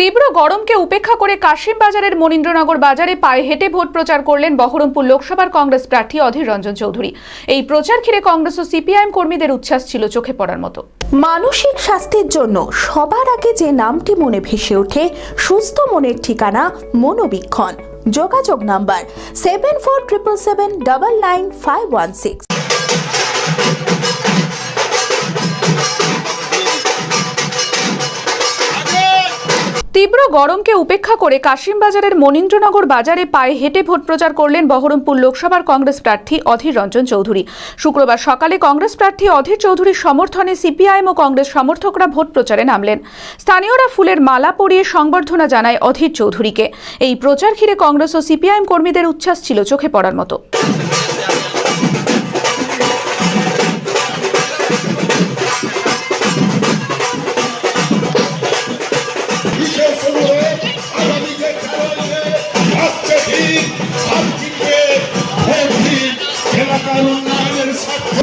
তীব্র গরমকে উপেক্ষা করে কাশিম বাজারের মনীন্দ্রনগর বাজারে পায়ে হেঁটে ভোট প্রচার করলেন বহরমপুর লোকসভার কংগ্রেস প্রার্থী অধীর রঞ্জন চৌধুরী। এই প্রচার ঘিরে কংগ্রেস ও সিপিআইএম কর্মীদের উচ্ছ্বাস ছিল চোখে পড়ার মতো। মানসিক স্বাস্থ্যের জন্য সবার আগে যে নামটি মনে ভেসে ওঠে, সুস্থ মনের ঠিকানা মনোবীক্ষণ। যোগাযোগ number seven four triple seven double nine five one six তীব্র গরমকে উপেক্ষা করে কাশিমবাজারের মনীন্দ্রনগর বাজারে পায়ে হেঁটে ভোট প্রচার করলেন বহরমপুর লোকসভার কংগ্রেস প্রার্থী অধীর রঞ্জন চৌধুরী। শুক্রবার সকালে কংগ্রেস প্রার্থী অধীর চৌধুরীর সমর্থনে সিপিআইএম ও কংগ্রেস সমর্থকরা ভোট প্রচারে নামলেন। স্থানীয়রা ফুলের মালা পরিয়ে সংবর্ধনা জানায় অধীর চৌধুরীকে। এই প্রচার ঘিরে কংগ্রেস ও সিপিআইএম কর্মীদের উচ্ছ্বাস ছিল চোখে পড়ার মতো।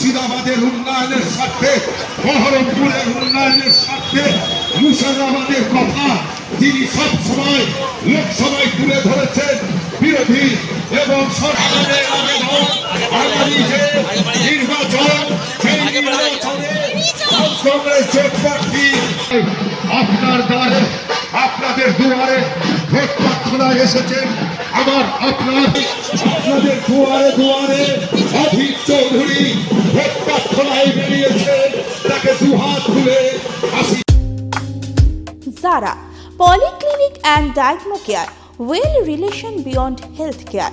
মুর্শিদাবাদের উন্নয়নের স্বার্থে, বহরমপুরের উন্নয়নের স্বার্থে মুর্শিদাবাদের কথা তিনি সব সময় লোকসভায় তুলে ধরেছেন, বিরোধী এবং সরকারের আগামী যে নির্বাচন, সেই নির্বাচনে কংগ্রেস প্রার্থী। আপনার দ্বারে, আপনাদের দুয়ারে ভোট প্রার্থনায় এসেছেন আমার, আপনার, আপনাদের দুয়ারে দুয়ারে অধীর দুহাত জারা polyclinic and diagno care well relation beyond health care